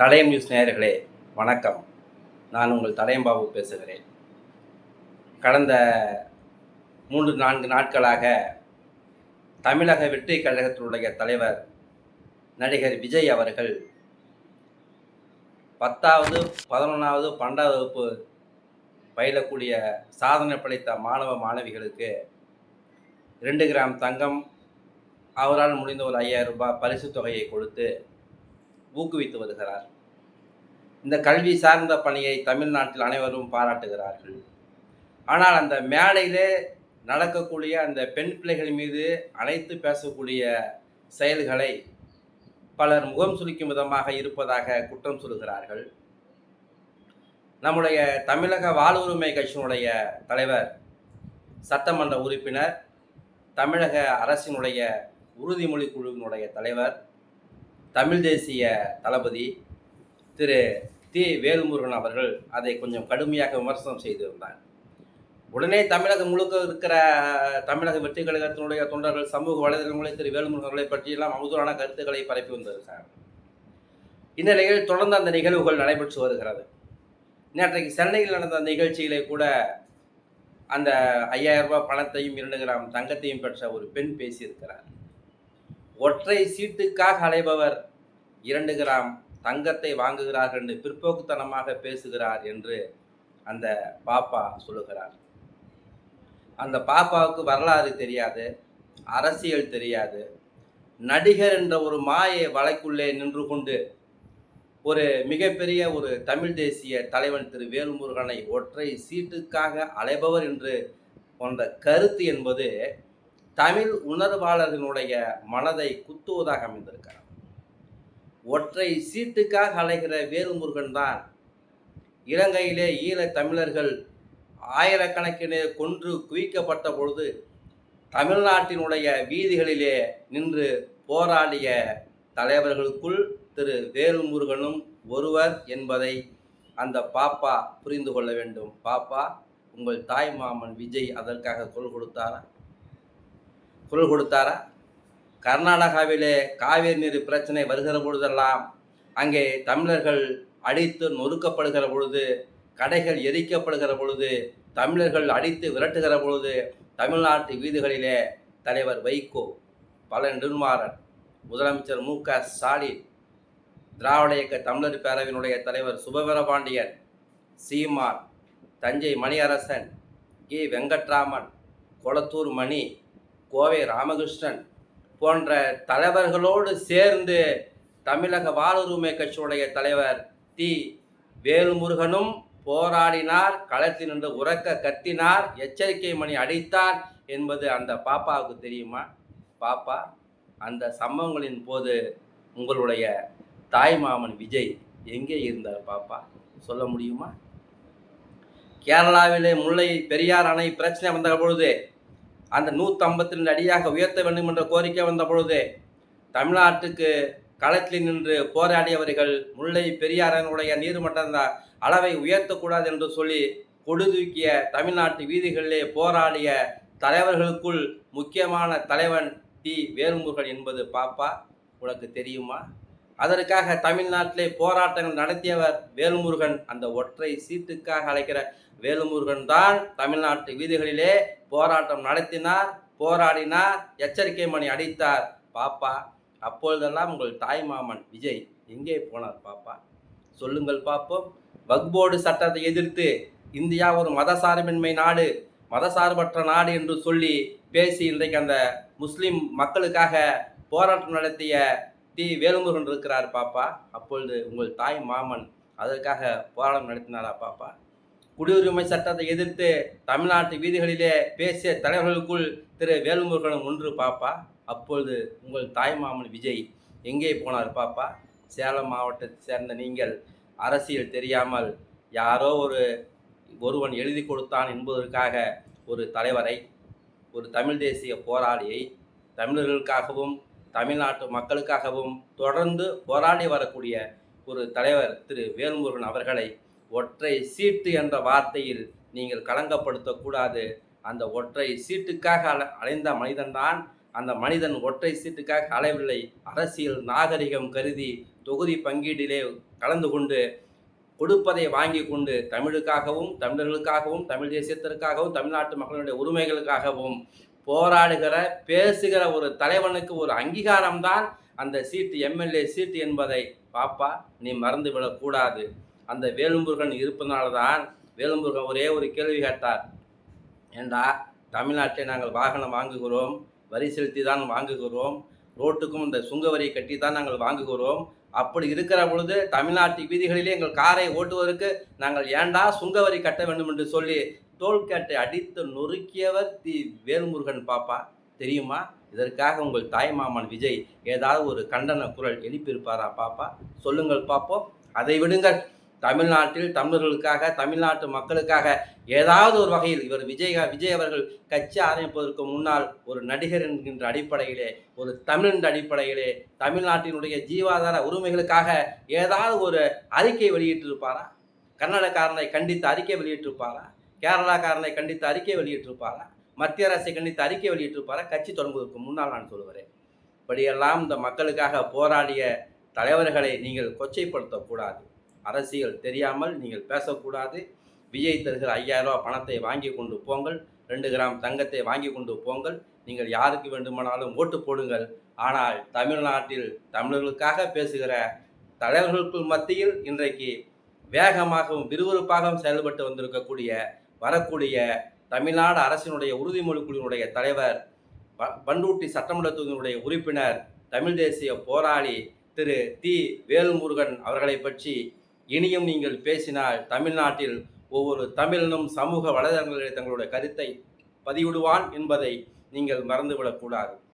தடயம் news நேயர்களே வணக்கம். நான் உங்கள் தடயம் பாபு பேசுகிறேன். கடந்த மூன்று நான்கு நாட்களாக தமிழக வெற்றி கழகத்தினுடைய தலைவர் நடிகர் விஜய் அவர்கள் பத்தாவது பதினொன்றாவது பன்னெண்டாவது வகுப்பு பயிலக்கூடிய சாதனை படைத்த மாணவ மாணவிகளுக்கு ரெண்டு கிராம் தங்கம் அவரால் முடிந்த ஒரு ஐயாயிரம் ரூபாய் பரிசு தொகையை கொடுத்து ஊக்குவித்து வருகிறார். இந்த கல்வி சார்ந்த பணியை தமிழ்நாட்டில் அனைவரும் பாராட்டுகிறார்கள். ஆனால் அந்த மேடையிலே நடக்கக்கூடிய அந்த பெண் பிள்ளைகள் மீது அனைத்து பேசக்கூடிய செயல்களை பலர் முகம் சுளிக்கும் விதமாக இருப்பதாக குற்றம் சொல்கிறார்கள். நம்முடைய தமிழக வாழ்வுரிமை கட்சியினுடைய தலைவர் சட்டமன்ற உறுப்பினர் தமிழக அரசினுடைய உறுதிமொழி குழுவினுடைய தலைவர் தமிழ் தேசிய தளபதி திரு தி. வேல்முருகன் அவர்கள் அதை கொஞ்சம் கடுமையாக விமர்சனம் செய்திருந்தார். உடனே தமிழகம் முழுக்க இருக்கிற தமிழக வெற்றி கழகத்தினுடைய தொண்டர்கள் சமூக வலைதளங்களில் திரு. வேல்முருகன் அவர்களை பற்றியெல்லாம் அவதூறான கருத்துக்களை பரப்பி வந்திருக்கிறார். இந்நிலையில் தொடர்ந்து அந்த நிகழ்வுகள் நடைபெற்று வருகிறது. நேற்றைக்கு சென்னையில் நடந்த அந்த நிகழ்ச்சியிலே கூட அந்த ஐயாயிரம் ரூபாய் பணத்தையும் இரண்டு கிராம் தங்கத்தையும் பெற்ற ஒரு பெண் பேசியிருக்கிறார். ஒற்றை சீட்டுக்காக அலைபவர். இரண்டு கிராம் தங்கத்தை வாங்குகிறார்கள் என்று பிற்போக்குத்தனமாக பேசுகிறார் என்று அந்த பாப்பா சொல்லுகிறார். அந்த பாப்பாவுக்கு வரலாறு தெரியாது அரசியல் தெரியாது. நடிகர் என்ற ஒரு மாயை வலைக்குள்ளே நின்று கொண்டு ஒரு மிகப்பெரிய ஒரு தமிழ் தேசிய தலைவன் திரு வேல்முருகனை ஒற்றை சீட்டுக்காக அலைபவர் என்று கொண்ட கருத்து என்பது தமிழ் உணர்வாளர்களுடைய மனதை குத்துவதாக அமைந்திருக்கிறார் ஒற்றை சீட்டுக்காக அலைகிற வேல்முருகன் தான் இலங்கையிலே ஈழ தமிழர்கள் ஆயிரக்கணக்கினே கொன்று குவிக்கப்பட்ட பொழுது தமிழ்நாட்டினுடைய வீதிகளிலே நின்று போராடிய தலைவர்களுக்குள் திரு வேல்முருகனும் ஒருவர் என்பதை அந்த பாப்பா புரிந்து கொள்ள வேண்டும். பாப்பா உங்கள் தாய் மாமன் விஜய் அதற்காக குரல் கொடுத்தாரா? குரல் கொடுத்தாரா? கர்நாடகாவிலே காவிரி நீர் பிரச்சனை வருகிற பொழுதெல்லாம் அங்கே தமிழர்கள் அடித்து நொறுக்கப்படுகிற பொழுது கடைகள் எரிக்கப்படுகிற பொழுது தமிழர்கள் அடித்து விரட்டுகிற பொழுது தமிழ்நாட்டு வீதிகளிலே தலைவர் வைகோ பல நெடுமாறன் முதலமைச்சர் மு க ஸ்டாலின் திராவிட இயக்க தமிழர் பேரவையினுடைய தலைவர் சுபவீரபாண்டியன் சீமான் தஞ்சை மணியரசன் கி வெங்கட்ராமன் கொளத்தூர் மணி கோவை ராமகிருஷ்ணன் போன்ற தலைவர்களோடு சேர்ந்து தமிழக வாழ்வுரிமை கட்சியுடைய தலைவர் தி வேல்முருகனும் போராடினார் களத்தில் நின்று உறக்க கத்தினார் எச்சரிக்கை மணி அடித்தார் என்பது அந்த பாப்பாவுக்கு தெரியுமா? பாப்பா அந்த சம்பவங்களின் போது உங்களுடைய தாய் மாமன் விஜய் எங்கே இருந்தார் பாப்பா? சொல்ல முடியுமா? கேரளாவிலே முல்லை பெரியார் அணை பிரச்சனை வந்த பொழுது அந்த நூற்றம்பத்தி ரெண்டு அடியாக உயர்த்த வேண்டும் என்ற கோரிக்கை வந்த பொழுது தமிழ்நாட்டுக்கு களத்தில் நின்று போராடியவர்கள் முல்லை பெரியாரனுடைய நீர்மட்ட அளவை உயர்த்தக்கூடாது என்று சொல்லி கொடுதூக்கிய தமிழ்நாட்டு வீதிகளிலே போராடிய தலைவர்களுக்குள் முக்கியமான தலைவன் டி. வேலுமுருகன் என்பது பாப்பா உனக்கு தெரியுமா? அதற்காக தமிழ்நாட்டிலே போராட்டங்கள் நடத்தியவர் வேல்முருகன். அந்த ஒற்றை சீட்டுக்காக அழைக்கிற வேலுமுருகன் தான் தமிழ்நாட்டு வீதிகளிலே போராட்டம் நடத்தினார் போராடினார் எச்சரிக்கை மணி அடித்தார். பாப்பா அப்பொழுதெல்லாம் உங்கள் தாய் மாமன் விஜய் எங்கே போனார் பாப்பா? சொல்லுங்கள் பார்ப்போம் வக்போர்டு சட்டத்தை எதிர்த்து இந்தியா ஒரு மதசார்பின்மை நாடு மதசார்பற்ற நாடு என்று சொல்லி பேசி இன்றைக்கு அந்த முஸ்லீம் மக்களுக்காக போராட்டம் நடத்திய டி. வேலுமுருகன் இருக்கிறார் பாப்பா. அப்பொழுது உங்கள் தாய் மாமன் அதற்காக போராட்டம் நடத்தினாரா பாப்பா? குடியுரிமை சட்டத்தை எதிர்த்து தமிழ்நாட்டு வீதிகளிலே பேசிய தலைவர்களுக்குள் திரு. வேலுமுருகனும் ஒன்று பாப்பா. அப்பொழுது உங்கள் தாய் மாமன் விஜய் எங்கே போனார் பாப்பா? சேலம் மாவட்டத்தை சேர்ந்த நீங்கள் அரசியல் தெரியாமல் யாரோ ஒரு ஒருவன் எழுதி கொடுத்தான் என்பதற்காக ஒரு தலைவரை ஒரு தமிழ் தேசிய போராளியை தமிழர்களுக்காகவும் தமிழ்நாட்டு மக்களுக்காகவும் தொடர்ந்து போராடி வரக்கூடிய ஒரு தலைவர் திரு வேல்முருகன் அவர்களை ஒற்றை சீட்டு என்ற வார்த்தையில் நீங்கள் களங்கப்படுத்தக்கூடாது. அந்த ஒற்றை சீட்டுக்காக அல அலைந்த மனிதன்தான் அந்த மனிதன் ஒற்றை சீட்டுக்காக அலைவில்லை. அரசியல் நாகரிகம் கருதி தொகுதி பங்கீட்டிலே கலந்து கொண்டு கொடுப்பதை வாங்கி கொண்டு தமிழுக்காகவும் தமிழர்களுக்காகவும் தமிழ் தேசியத்திற்காகவும் தமிழ்நாட்டு மக்களுடைய உரிமைகளுக்காகவும் போராடுகிற பேசுகிற ஒரு தலைவனுக்கு ஒரு அங்கீகாரம்தான் அந்த சீட்டு எம்எல்ஏ சீட்டு என்பதை பாப்பா நீ மறந்து விடக்கூடாது அந்த வேலும்புருகன் இருப்பதனால தான் வேலும்புருகன் ஒரே ஒரு கேள்வி கேட்டார். ஏண்டா தமிழ்நாட்டில் நாங்கள் வாகனம் வாங்குகிறோம் வரி செலுத்தி தான் வாங்குகிறோம் ரோட்டுக்கும் இந்த சுங்க வரியை கட்டி தான் நாங்கள் வாங்குகிறோம். அப்படி இருக்கிற பொழுது தமிழ்நாட்டு வீதிகளிலே எங்கள் காரை ஓட்டுவதற்கு நாங்கள் ஏண்டா சுங்க வரி கட்ட வேண்டும் என்று சொல்லி டோல்கேட்டை அடித்து நொறுக்கியவர் தி வேல்முருகன் பாப்பா. தெரியுமா? இதற்காக உங்கள் தாய்மாமன் விஜய் ஏதாவது ஒரு கண்டன குரல் எழுப்பியிருப்பாரா பாப்பா? சொல்லுங்கள் பார்ப்போம் அதை விடுங்கள். தமிழ்நாட்டில் தமிழர்களுக்காக தமிழ்நாட்டு மக்களுக்காக ஏதாவது ஒரு வகையில் இவர் விஜய் விஜய் அவர்கள் கட்சி ஆரம்பிப்பதற்கு முன்னால் ஒரு நடிகர் என்கின்ற அடிப்படையிலே ஒரு தமிழ் என்ற அடிப்படையிலே தமிழ்நாட்டினுடைய ஜீவாதார உரிமைகளுக்காக ஏதாவது ஒரு அறிக்கை வெளியிட்டிருப்பாரா? கன்னடக்காரனை கண்டித்து அறிக்கை வெளியிட்டிருப்பாரா? கேரளாக்காரனை கண்டித்து அறிக்கை வெளியிட்டிருப்பார மத்திய அரசை கண்டித்து அறிக்கை வெளியிட்டிருப்பார கட்சி தொடங்குவதற்கு முன்னால் நான் சொல்லுவேன் இப்படியெல்லாம் இந்த மக்களுக்காக போராடிய தலைவர்களை நீங்கள் கொச்சைப்படுத்தக்கூடாது. அரசியல் தெரியாமல் நீங்கள் பேசக்கூடாது. விஜய் தருகிற ஐயாயிரம் ரூபா பணத்தை வாங்கி கொண்டு போங்கள் ரெண்டு கிராம் தங்கத்தை வாங்கி கொண்டு போங்கள். நீங்கள் யாருக்கு வேண்டுமானாலும் ஓட்டு போடுங்கள். ஆனால் தமிழ்நாட்டில் தமிழர்களுக்காக பேசுகிற தலைவர்களுக்கு மத்தியில் இன்றைக்கு வேகமாகவும் விறுவிறுப்பாகவும் செயல்பட்டு வந்திருக்கக்கூடிய வரக்கூடிய தமிழ்நாடு அரசினுடைய உறுதிமொழி குழுவினுடைய தலைவர் ப- பண்டூட்டி சட்டமன்ற தொகுதியினுடைய உறுப்பினர் தமிழ் தேசிய போராளி திரு தி. வேல்முருகன் அவர்களை பற்றி இனியும் நீங்கள் பேசினால் தமிழ்நாட்டில் ஒவ்வொரு தமிழனும் சமூக வலைதளங்களில் தங்களுடைய கருத்தை பதிவிடுவான் என்பதை நீங்கள் மறந்துவிடக்கூடாது.